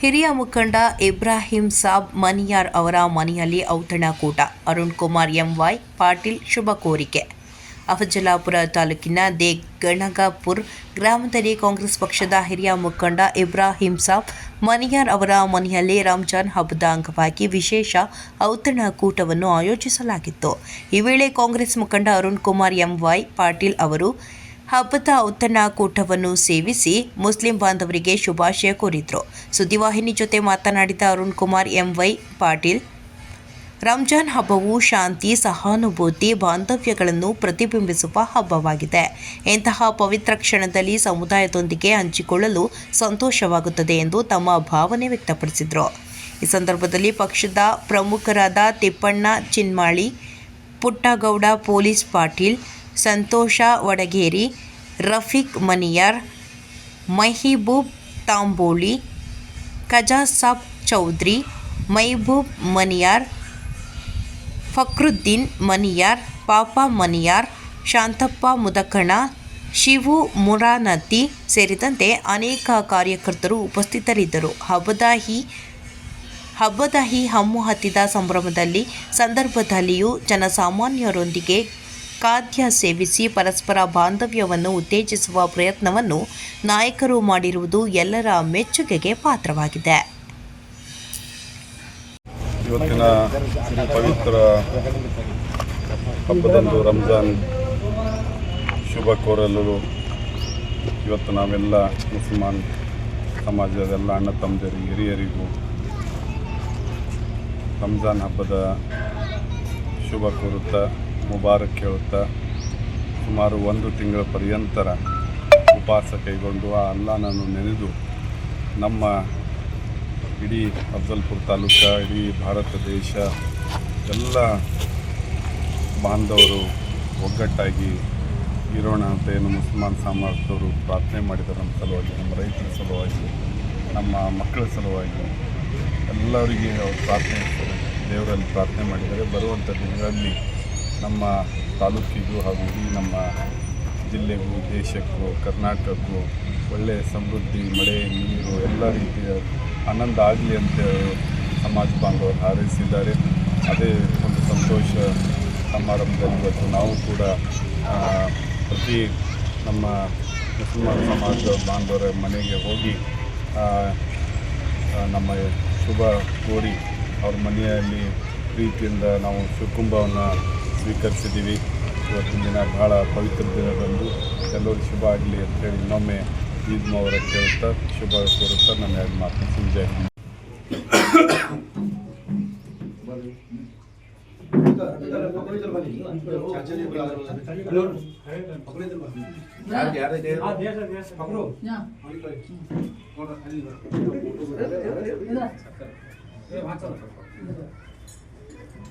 ಹಿರಿಯ ಮುಖಂಡ ಇಬ್ರಾಹಿಂ ಸಾಬ್ ಮನಿಯಾರ್ ಅವರ ಮನೆಯಲ್ಲಿ ಔತಣಕೂಟ ಅರುಣ್ ಕುಮಾರ್ ಎಂ ವೈ ಪಾಟೀಲ್ ಶುಭ ಕೋರಿಕೆ. ಅಫಜಲಾಪುರ ತಾಲೂಕಿನ ದೇ ಗಣಗಪುರ್ ಗ್ರಾಮದಲ್ಲಿ ಕಾಂಗ್ರೆಸ್ ಪಕ್ಷದ ಹಿರಿಯ ಮುಖಂಡ ಇಬ್ರಾಹಿಂ ಸಾಬ್ ಮನಿಯಾರ್ ಅವರ ಮನೆಯಲ್ಲಿ ರಂಜಾನ್ ಹಬ್ಬದ ಅಂಗವಾಗಿ ವಿಶೇಷ ಔತಣಕೂಟವನ್ನು ಆಯೋಜಿಸಲಾಗಿತ್ತು. ಈ ವೇಳೆ ಕಾಂಗ್ರೆಸ್ ಮುಖಂಡ ಅರುಣ್ ಕುಮಾರ್ ಎಂ ವೈ ಪಾಟೀಲ್ ಅವರು ಹಬ್ಬದ ಔತಣಕೂಟವನ್ನು ಸೇವಿಸಿ ಮುಸ್ಲಿಂ ಬಾಂಧವರಿಗೆ ಶುಭಾಶಯ ಕೋರಿದರು. ಸುದ್ದಿವಾಹಿನಿ ಜೊತೆ ಮಾತನಾಡಿದ ಅರುಣ್ ಕುಮಾರ್, ಎಂವೈ ಪಾಟೀಲ್, ರಂಜಾನ್ ಹಬ್ಬವು ಶಾಂತಿ, ಸಹಾನುಭೂತಿ, ಬಾಂಧವ್ಯಗಳನ್ನು ಪ್ರತಿಬಿಂಬಿಸುವ ಹಬ್ಬವಾಗಿದೆ. ಇಂತಹ ಪವಿತ್ರ ಕ್ಷಣದಲ್ಲಿ ಸಮುದಾಯದೊಂದಿಗೆ ಹಂಚಿಕೊಳ್ಳಲು ಸಂತೋಷವಾಗುತ್ತದೆ ಎಂದು ತಮ್ಮ ಭಾವನೆ ವ್ಯಕ್ತಪಡಿಸಿದರು. ಈ ಸಂದರ್ಭದಲ್ಲಿ ಪಕ್ಷದ ಪ್ರಮುಖರಾದ ತಿಪ್ಪಣ್ಣ, ಚಿನ್ಮಾಳಿ, ಪುಟ್ಟಗೌಡ, ಪೊಲೀಸ್ ಪಾಟೀಲ್, ಸಂತೋಷ, ವಡಗೇರಿ ರಫೀಕ್ ಮನಿಯಾರ್, ಮಹಿಬೂಬ್ ತಾಂಬೋಳಿ ಕಜಾಸಾಬ್ ಚೌಧರಿ, ಮೈಬೂಬ್ ಮನಿಯಾರ್, ಫಕ್ರುದ್ದೀನ್ ಮನಿಯಾರ್, ಪಾಪ ಮನಿಯಾರ್, ಶಾಂತಪ್ಪ ಮುದಕಣ, ಶಿವು ಮುರಾನತಿ ಸೇರಿದಂತೆ ಅನೇಕ ಕಾರ್ಯಕರ್ತರು ಉಪಸ್ಥಿತರಿದ್ದರು. ಹಬ್ಬದ ಈ ಹಬ್ಬದ ಈ ಹಮ್ಮು ಹತ್ತಿದ ಸಂಭ್ರಮದಲ್ಲಿ, ಸಂದರ್ಭದಲ್ಲಿಯೂ ಜನಸಾಮಾನ್ಯರೊಂದಿಗೆ ಖಾದ್ಯ ಸೇವಿಸಿ ಪರಸ್ಪರ ಬಾಂಧವ್ಯವನ್ನು ಉತ್ತೇಜಿಸುವ ಪ್ರಯತ್ನವನ್ನು ನಾಯಕರು ಮಾಡಿರುವುದು ಎಲ್ಲರ ಮೆಚ್ಚುಗೆಗೆ ಪಾತ್ರವಾಗಿದೆ. ಇವತ್ತಿನ ಪವಿತ್ರ ಹಬ್ಬದಂದು ರಂಜಾನ್ ಶುಭ ಕೋರಲು ಇವತ್ತು ನಾವೆಲ್ಲ ಮುಸಲ್ಮಾನ್ ಸಮಾಜದ ಎಲ್ಲ ಅಣ್ಣ ತಮ್ಮದರಿಗೆ ಹಿರಿಯರಿಗೂ ರಂಜಾನ್ ಹಬ್ಬದ ಶುಭ ಕೋರುತ್ತಾ ಮುಬಾರಕ್ ಹೇಳುತ್ತಾ, ಸುಮಾರು ಒಂದು ತಿಂಗಳ ಪರ್ಯಂತರ ಉಪವಾಸ ಕೈಗೊಂಡು ಆ ಅಲ್ಲಾನನ್ನು ನೆನೆದು ನಮ್ಮ ಇಡೀ ಅಫ್ಜಲ್ಪುರ ತಾಲೂಕ, ಇಡೀ ಭಾರತ ದೇಶ, ಎಲ್ಲ ಬಾಂಧವರು ಒಗ್ಗಟ್ಟಾಗಿ ಇರೋಣ ಅಂತ ಏನು ಮುಸಲ್ಮಾನ್ ಸಮಾಜದವರು ಪ್ರಾರ್ಥನೆ ಮಾಡಿದ್ದಾರೆ ನಮ್ಮ ಸಲುವಾಗಿ, ನಮ್ಮ ರೈತರ ಸಲುವಾಗಿ, ನಮ್ಮ ಮಕ್ಕಳ ಸಲುವಾಗಿ ಎಲ್ಲರಿಗೆ ಅವರು ಪ್ರಾರ್ಥನೆ ದೇವರಲ್ಲಿ ಪ್ರಾರ್ಥನೆ ಮಾಡಿದ್ದಾರೆ. ಬರುವಂಥ ದಿನಗಳಲ್ಲಿ ನಮ್ಮ ತಾಲೂಕಿಗೂ ಹಾಗೂ ಇಡೀ ನಮ್ಮ ಜಿಲ್ಲೆಗೂ, ದೇಶಕ್ಕೂ, ಕರ್ನಾಟಕಕ್ಕೂ ಒಳ್ಳೆಯ ಸಮೃದ್ಧಿ, ಮಳೆ, ನೀರು, ಎಲ್ಲ ರೀತಿಯ ಆನಂದ ಆಗಲಿ ಅಂತ ಸಮಾಜ ಬಾಂಧವರು ಹಾರೈಸಿದ್ದಾರೆ. ಅದೇ ಒಂದು ಸಂತೋಷ ಸಮಾರಂಭದಲ್ಲಿ ಇವತ್ತು ನಾವು ಕೂಡ ಪ್ರತಿ ನಮ್ಮ ಮುಸಲ್ಮಾನ್ ಸಮಾಜ ಬಾಂಧವರ ಮನೆಗೆ ಹೋಗಿ ನಮ್ಮ ಶುಭ ಕೋರಿ ಅವ್ರ ಮನೆಯಲ್ಲಿ ಪ್ರೀತಿಯಿಂದ ನಾವು ಸುಕುಂಬವನ್ನು ಸ್ವೀಕರಿಸಿದ್ದೀವಿ. ಇವತ್ತಿನ ದಿನ ಬಹಳ ಪವಿತ್ರ ದಿನದಂದು. ಎಲ್ಲರೂ ಶುಭ ಆಗಲಿ ಅಂತೇಳಿ ಇನ್ನೊಮ್ಮೆ ಈದ್ ಅವರ ಕೇಳುತ್ತಾ ಶುಭ ಕೋರುತ್ತಾ, ನನ್ನ ಎರಡು ಮಾತು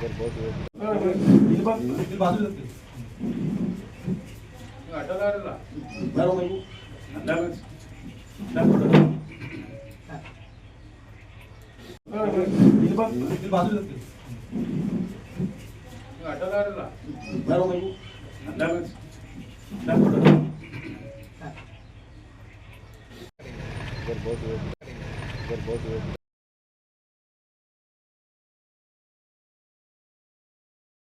Gel bot